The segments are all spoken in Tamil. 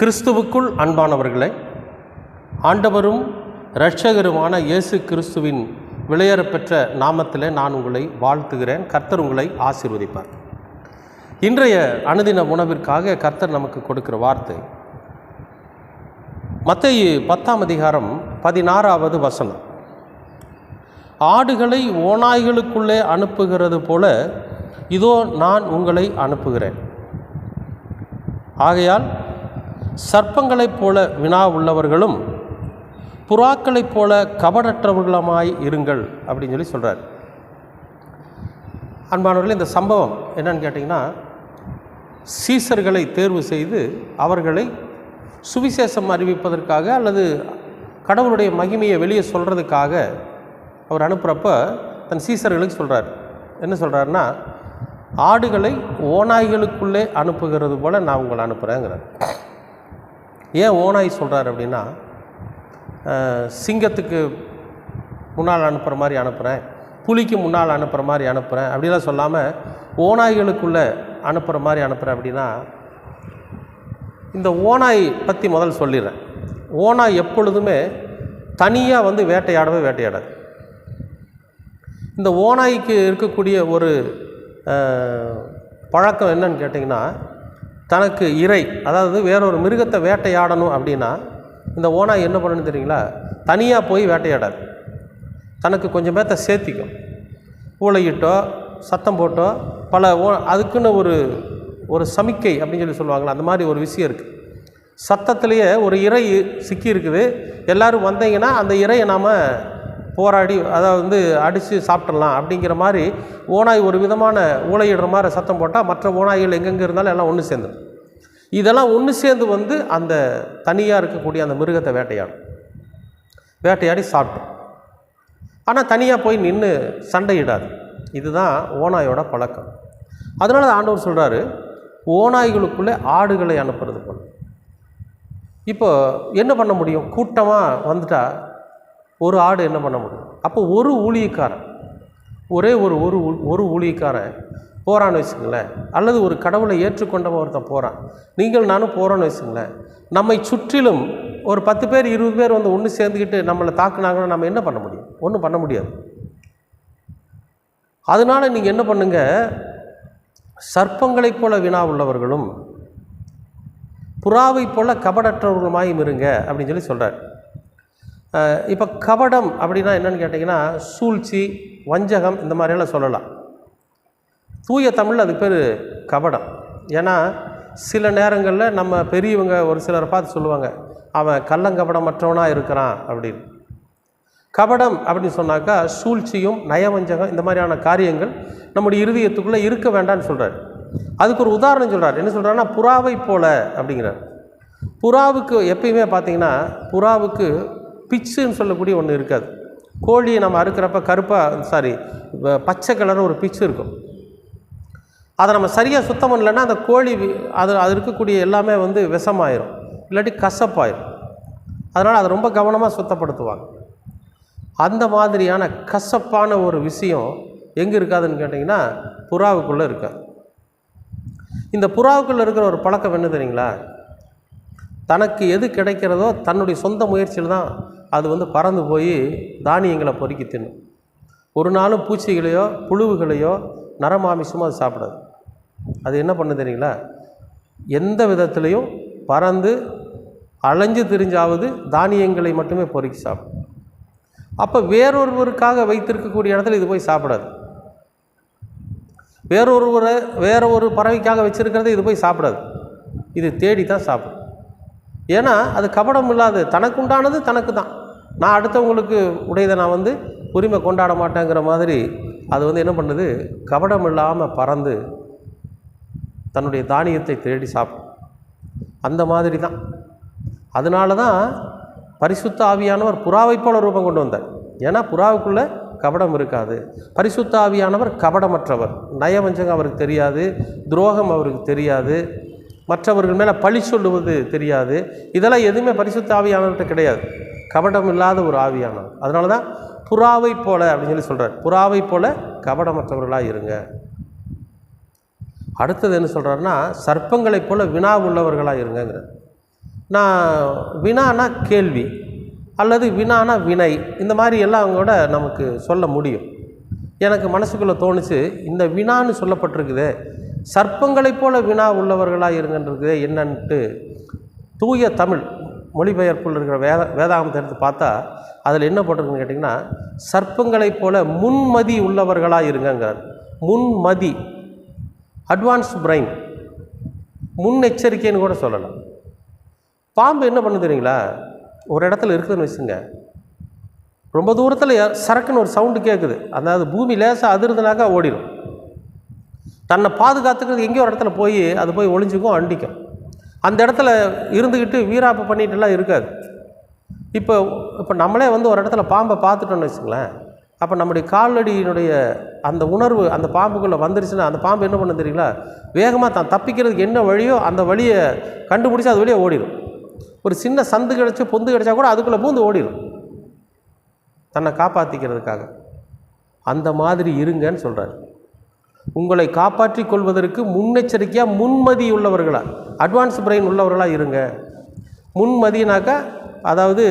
கிறிஸ்துவுக்குள் அன்பானவர்களே ஆண்டவரும் இரட்சகருமான இயேசு கிறிஸ்துவின் விளையரப்பெற்ற நாமத்தில் நான் உங்களை வாழ்த்துகிறேன். கர்த்தர் உங்களை ஆசீர்வதிப்பார். இன்றைய அனுதின உணவிற்காக கர்த்தர் நமக்கு கொடுக்கிற வார்த்தை. மத்திய பத்தாம் அதிகாரம் பதினாறாவது வசனம். ஆடுகளை ஓநாய்களுக்குள்ளே அனுப்புகிறது போல இதோ நான் உங்களை அனுப்புகிறேன். ஆகையால் சர்ப்பங்களைப் போல வினா உள்ளவர்களும் புறாக்களைப் போல கபடற்றவர்களுமாய் இருங்கள் அப்படின்னு சொல்லி சொல்கிறார் அன்பானவர்களே இந்த சம்பவம் என்னன்னு கேட்டிங்கன்னா சீசர்களை தேர்வு செய்து அவர்களை சுவிசேஷம் அறிவிப்பதற்காக அல்லது கடவுளுடைய மகிமையை வெளியே சொல்கிறதுக்காக அவர் அனுப்புகிறப்ப தன் சீசர்களுக்கு சொல்கிறார் என்ன சொல்கிறாருன்னா ஆடுகளை ஓநாய்களுக்குள்ளே அனுப்புகிறது போல் நான் உங்களை அனுப்புகிறேங்கிறார் ஏன் ஓனாய் சொல்கிறார் அப்படின்னா சிங்கத்துக்கு முன்னால் அனுப்புகிற மாதிரி அனுப்புகிறேன் புலிக்கு முன்னால் அனுப்புகிற மாதிரி அனுப்புகிறேன் அப்படிலாம் சொல்லாமல் ஓநாய்களுக்குள்ளே அனுப்புகிற மாதிரி அனுப்புகிறேன் அப்படின்னா இந்த ஓனாய் பற்றி முதல் சொல்லிடுறேன். ஓநாய் எப்பொழுதுமே தனியாக வந்து வேட்டையாடவே வேட்டையாடாது. இந்த ஓனாய்க்கு இருக்கக்கூடிய ஒரு பழக்கம் என்னன்னு கேட்டிங்கன்னா தனக்கு இறை அதாவது வேறொரு மிருகத்தை வேட்டையாடணும் அப்படின்னா இந்த ஓனாய் என்ன பண்ணணும் தெரியுங்களா? தனியாக போய் வேட்டையாடாது. தனக்கு கொஞ்சம் பேர்த்த சேர்த்திக்கும். ஊழையிட்டோ சத்தம் போட்டோ பல ஓ அதுக்குன்னு ஒரு ஒரு சமிக்கை அப்படின்னு சொல்லி சொல்லுவாங்களா அந்த மாதிரி ஒரு விஷயம் இருக்குது சத்தத்துலேயே ஒரு இறை சிக்கி இருக்குது எல்லோரும் வந்தீங்கன்னா அந்த இறையை நாம் போராடி அதாவது வந்து அடித்து சாப்பிட்றலாம் அப்படிங்கிற மாதிரி ஓநாய் ஒரு விதமான ஊழையிடுற மாதிரி சத்தம் போட்டால் மற்ற ஓநாய்கள் எங்கெங்கே இருந்தாலும் எல்லாம் ஒன்று சேர்ந்துடும் இதெல்லாம் ஒன்று சேர்ந்து வந்து அந்த தனியாக இருக்கக்கூடிய அந்த மிருகத்தை வேட்டையாடும். வேட்டையாடி சாப்பிடும். ஆனால் தனியாக போய் நின்று சண்டையிடாது. இதுதான் ஓநாயோட பழக்கம். அதனால ஆண்டவர் சொல்கிறாரு ஓநாய்களுக்குள்ளே ஆடுகளை அனுப்புறது போல். இப்போ என்ன பண்ண முடியும்? கூட்டமாக வந்துட்டால் ஒரு ஆடு என்ன பண்ண முடியும்? அப்போ ஒரு ஊழியக்காரன் ஒரே ஒரு ஒரு ஒரு ஊழியக்காரன் போகிறான்னு வச்சுங்களேன் அல்லது ஒரு கடவுளை ஏற்றுக்கொண்டவன் ஒருத்தன் போகிறான் நீங்கள் நானும் போகிறோன்னு வச்சுங்களேன் நம்மை சுற்றிலும் ஒரு பத்து பேர் இருபது பேர் வந்து ஒன்று சேர்ந்துக்கிட்டு நம்மளை தாக்குனாங்கன்னா நம்ம என்ன பண்ண முடியும்? ஒன்றும் பண்ண முடியாது. அதனால் நீங்கள் என்ன பண்ணுங்கள் சர்ப்பங்களைப் போல வினா உள்ளவர்களும் புறாவைப் போல கபடற்றவர்களுமாயும் இருங்க அப்படின்னு சொல்லி சொல்கிறார் இப்போ கபடம் அப்படின்னா என்னன்னு கேட்டிங்கன்னா சூழ்ச்சி வஞ்சகம் இந்த மாதிரியெல்லாம் சொல்லலாம். தூய தமிழில் அதுக்கு பேர் கபடம். ஏன்னா சில நேரங்களில் நம்ம பெரியவங்க ஒரு சிலரை பார்த்து சொல்லுவாங்க அவன் கள்ளங்கபடமற்றவனாக இருக்கிறான் அப்படின்னு. கபடம் அப்படின்னு சொன்னாக்கா சூழ்ச்சியும் நயவஞ்சகம் இந்த மாதிரியான காரியங்கள் நம்முடைய இருதயத்துக்குள்ளே இருக்க வேண்டாம்னு சொல்கிறார் அதுக்கு ஒரு உதாரணம் சொல்கிறார் என்ன சொல்கிறாருன்னா புறாவை போல அப்படிங்கிறார். புறாவுக்கு எப்பயுமே பார்த்தீங்கன்னா புறாவுக்கு பிச்சுன்னு சொல்லக்கூடிய ஒன்று இருக்காது. கோழியை நம்ம அறுக்கிறப்ப கருப்பாக சாரி பச்சை கலர் ஒரு பிச்சு இருக்கும். அதை நம்ம சரியாக சுத்தம் பண்ணலைன்னா அந்த கோழி அது அது இருக்கக்கூடிய எல்லாமே வந்து விஷமாயிரும். இல்லாட்டி கசப்பாயிரும். அதனால் அதை ரொம்ப கவனமாக சுத்தப்படுத்துவாங்க. அந்த மாதிரியான கசப்பான ஒரு விஷயம் எங்கே இருக்காதுன்னு கேட்டிங்கன்னா புறாவுக்குள்ளே இருக்காது. இந்த புறாவுக்குள்ளே இருக்கிற ஒரு பழக்கம் என்ன தெரியுங்களா? தனக்கு எது கிடைக்கிறதோ தன்னுடைய சொந்த முயற்சியில் தான் அது வந்து பறந்து போய் தானியங்களை பொறுக்கி தின்னும். ஒரு நாளும் பூச்சிகளையோ புழுவுகளையோ நரமாமிசமோ அது சாப்பிடாது. அது என்ன பண்ணு தெரியுங்களா? எந்த விதத்துலேயும் பறந்து அலைஞ்சு திரிஞ்சாவது தானியங்களை மட்டுமே பொறுக்கி சாப்பிடும். அப்போ வேறொருவருக்காக வைத்திருக்கக்கூடிய இடத்துல இது போய் சாப்பிடாது. வேறொருவரை வேற ஒரு பறவைக்காக வச்சுருக்கிறத இது போய் சாப்பிடாது. இது தேடி தான் சாப்பிடும். ஏன்னா அது கபடம் இல்லாது தனக்கு உண்டானது தனக்கு தான் நான் அடுத்தவங்களுக்கு உடையதை நான் வந்து உரிமை கொண்டாட மாட்டேங்கிற மாதிரி அது வந்து என்ன பண்ணுது? கபடம் இல்லாமல் பறந்து தன்னுடைய தானியத்தை தேடி சாப்பிடும். அந்த மாதிரி தான் அதனால தான் பரிசுத்த ஆவியானவர் புறாவை போல ரூபம் கொண்டு வந்தார். ஏன்னா புறாவுக்குள்ளே கபடம் இருக்காது. பரிசுத்த ஆவியானவர் கபடமற்றவர். நயவஞ்சகம் அவருக்கு தெரியாது. துரோகம் அவருக்கு தெரியாது. மற்றவர்கள் மேலே பழி சொல்லுவது தெரியாது. இதெல்லாம் எதுவுமே பரிசுத்த ஆவியானவர்கிட்ட கிடையாது. கபடம் இல்லாத ஒரு ஆவியானவர். அதனால தான் புறாவை போல அப்படின்னு சொல்லி சொல்கிறார் புறாவைப் போல கபடமற்றவர்களாக இருங்க. அடுத்தது என்ன சொல்கிறாருன்னா சர்ப்பங்களைப் போல வினா உள்ளவர்களாக இருங்கங்கிற நான் வினானா கேள்வி அல்லது வினானா வினை இந்த மாதிரி எல்லாம் கூட நமக்கு சொல்ல முடியும். எனக்கு மனசுக்குள்ளே தோணுச்சு இந்த வினான்னு சொல்லப்பட்டிருக்குதே சர்ப்பங்களைப் போல வினா உள்ளவர்களாக இருங்கன்றது என்னன்ட்டு தூய தமிழ் மொழிபெயர்ப்பில் இருக்கிற வேத வேதாகமத்தை எடுத்து பார்த்தா அதில் என்ன போட்டிருக்குன்னு கேட்டிங்கன்னா சர்ப்பங்களைப் போல முன்மதி உள்ளவர்களாக இருங்கங்கிறார். முன்மதி அட்வான்ஸ் பிரைன் முன்னெச்சரிக்கைன்னு கூட சொல்லலாம். பாம்பு என்ன பண்ணு தெரியுங்களா? ஒரு இடத்துல இருக்குதுன்னு வச்சுங்க ரொம்ப தூரத்தில் சரக்குன்னு ஒரு சவுண்டு கேட்குது அதாவது பூமி லேசாக அதிர்துனாக்கா ஓடிடும் தன்னை பாதுகாத்துக்கிறது எங்கேயோ ஒரு இடத்துல போய் அது போய் ஒளிஞ்சுக்கும் அண்டிக்கும். அந்த இடத்துல இருந்துக்கிட்டு வீராப்பு பண்ணிட்டுலாம் இருக்காது. இப்போ இப்போ நம்மளே வந்து ஒரு இடத்துல பாம்பை பார்த்துட்டோம்னு வச்சுங்களேன் அப்போ நம்முடைய காலடியினுடைய அந்த உணர்வு அந்த பாம்புக்குள்ளே வந்துருச்சுன்னா அந்த பாம்பு என்ன பண்ண தெரியுங்களா? வேகமாக தான் தப்பிக்கிறதுக்கு என்ன வழியோ அந்த வழியை கண்டுபிடிச்சி அது வழியை ஓடிடும். ஒரு சின்ன சந்து கிடச்சி பொந்து கிடச்சா கூட அதுக்குள்ளே பூந்து ஓடிடும். தன்னை காப்பாற்றிக்கிறதுக்காக அந்த மாதிரி இருங்கன்னு சொல்கிறாரு உங்களை காப்பாற்றிக் கொள்வதற்கு முன்னெச்சரிக்கையாக முன்மதி உள்ளவர்களாக அட்வான்ஸ் பிரெயின் உள்ளவர்களாக இருங்க. முன்மதினாக்கா அதாவது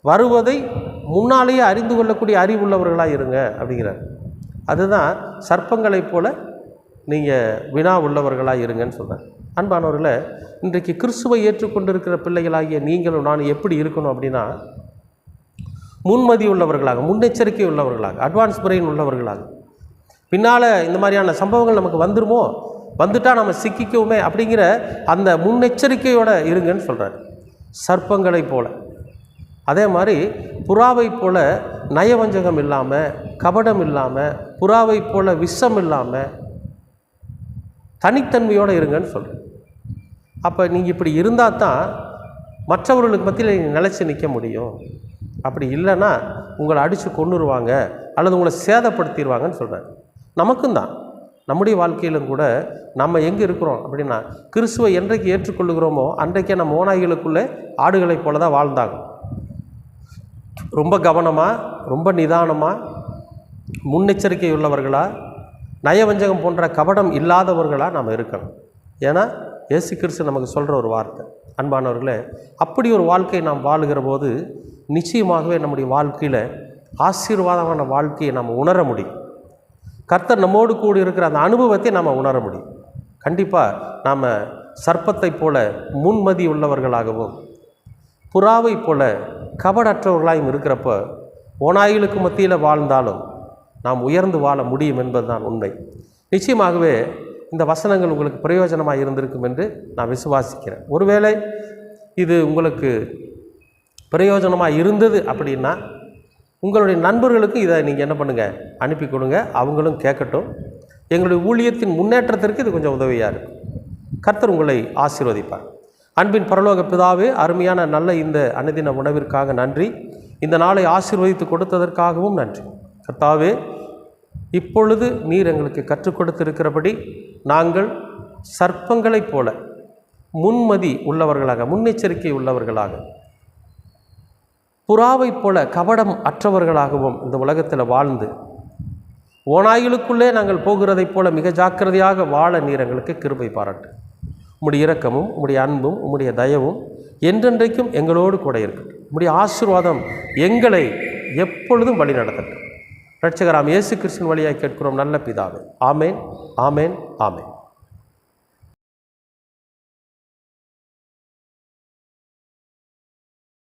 வருவதை முன்னாலேயே அறிந்து கொள்ளக்கூடிய அறிவு உள்ளவர்களாக இருங்க அப்படிங்கிறார். அதுதான் சர்ப்பங்களைப் போல நீங்கள் வினா உள்ளவர்களாக இருங்கன்னு சொல்கிறேன் அன்பானவர்களை இன்றைக்கு கிறிஸ்துவை ஏற்றுக்கொண்டிருக்கிற பிள்ளைகளாகிய நீங்களும் நான் எப்படி இருக்கணும் அப்படின்னா முன்மதி உள்ளவர்களாக முன்னெச்சரிக்கை உள்ளவர்களாக அட்வான்ஸ் பிரெயின் உள்ளவர்களாக பின்னால் இந்த மாதிரியான சம்பவங்கள் நமக்கு வந்துடுமோ வந்துட்டால் நம்ம சிக்கிக்குவோமே அப்படிங்கிற அந்த முன்னெச்சரிக்கையோடு இருங்கன்னு சொல்கிறார் சர்ப்பங்களைப் போல். அதே மாதிரி புறாவை போல் நயவஞ்சகம் இல்லாமல் கபடம் இல்லாமல் புறாவை போல் விஷம் இல்லாமல் தனித்தன்மையோடு இருங்கன்னு சொல்கிறேன் அப்போ நீங்கள் இப்படி இருந்தால் தான் மற்றவர்களுக்கு மத்தியில் நீங்கள் நிலச்சி நிற்க முடியும். அப்படி இல்லைன்னா உங்களை அடித்து கொண்டுருவாங்க அல்லது உங்களை சேதப்படுத்திடுவாங்கன்னு சொல்கிறேன் நமக்கும் தான் நம்முடைய வாழ்க்கையிலும் கூட நம்ம எங்கே இருக்கிறோம் அப்படின்னா கிறிஸ்துவை என்றைக்கு ஏற்றுக்கொள்ளுகிறோமோ அன்றைக்கே நம்ம ஓநாய்களுக்குள்ளே ஆடுகளைப் போல தான் வாழ்ந்தாங்க ரொம்ப கவனமாக ரொம்ப நிதானமாக முன்னெச்சரிக்கை உள்ளவர்களாக நயவஞ்சகம் போன்ற கபடம் இல்லாதவர்களாக நாம் இருக்கணும். ஏன்னா இயேசு கிறிஸ்து நமக்கு சொல்கிற ஒரு வார்த்தை. அன்பானவர்களே அப்படி ஒரு வாழ்க்கை நாம் வாழுகிற போது நிச்சயமாகவே நம்முடைய வாழ்க்கையில் ஆசீர்வாதமான வாழ்க்கையை நாம் உணர முடியும். கர்த்தர் நம்மோடு கூடி இருக்கிற அந்த அனுபவத்தை நாம் உணர முடியும். கண்டிப்பாக நாம் சர்ப்பத்தைப் போல முன்மதி உள்ளவர்களாகவும் புறாவை போல கபடற்றவர்களாயும் இருக்கிறப்ப ஓநாய்களுக்கு மத்தியில் வாழ்ந்தாலும் நாம் உயர்ந்து வாழ முடியும் என்பதுதான் உண்மை. நிச்சயமாகவே இந்த வசனங்கள் உங்களுக்கு பிரயோஜனமாக இருந்திருக்கும் என்று நான் விசுவாசிக்கிறேன். ஒருவேளை இது உங்களுக்கு பிரயோஜனமாக இருந்தது அப்படின்னா உங்களுடைய நண்பர்களுக்கு இதை நீங்கள் என்ன பண்ணுங்கள் அனுப்பி கொடுங்க. அவங்களும் கேட்கட்டும். எங்களுடைய ஊழியத்தின் முன்னேற்றத்திற்கு இது கொஞ்சம் உதவியாக இருக்கும் கர்த்தர் உங்களை ஆசீர்வதிப்பார். அன்பின் பரலோக பிதாவே அருமையான நல்ல இந்த அனுதின உணவிற்காக நன்றி. இந்த நாளை ஆசீர்வதித்து கொடுத்ததற்காகவும் நன்றி. கர்த்தாவே இப்பொழுது நீர் எங்களுக்கு கற்றுக் கொடுத்திருக்கிறபடி நாங்கள் சர்ப்பங்களைப் போல முன்மதி உள்ளவர்களாக முன்னெச்சரிக்கை உள்ளவர்களாக புறாவைப் போல கபடம் அற்றவர்களாகவும் இந்த உலகத்தில் வாழ்ந்து ஓநாய்களுக்குள்ளே நாங்கள் போகிறதைப் போல மிக ஜாக்கிரதையாக வாழ நீர் எங்களுக்கு கிருபை பாராட்டு. உம்முடைய இரக்கமும் உம்முடைய அன்பும் உம்முடைய தயவும் என்றென்றைக்கும் எங்களோடு கூட இருக்கட்டும். உம்முடைய ஆசீர்வாதம் எங்களை எப்பொழுதும் வழி நடத்தட்டும். ரட்சகராம் இயேசு கிருஷ்ணன் வழியாக கேட்கிறோம் நல்ல பிதாவே. ஆமேன் ஆமேன் ஆமேன்.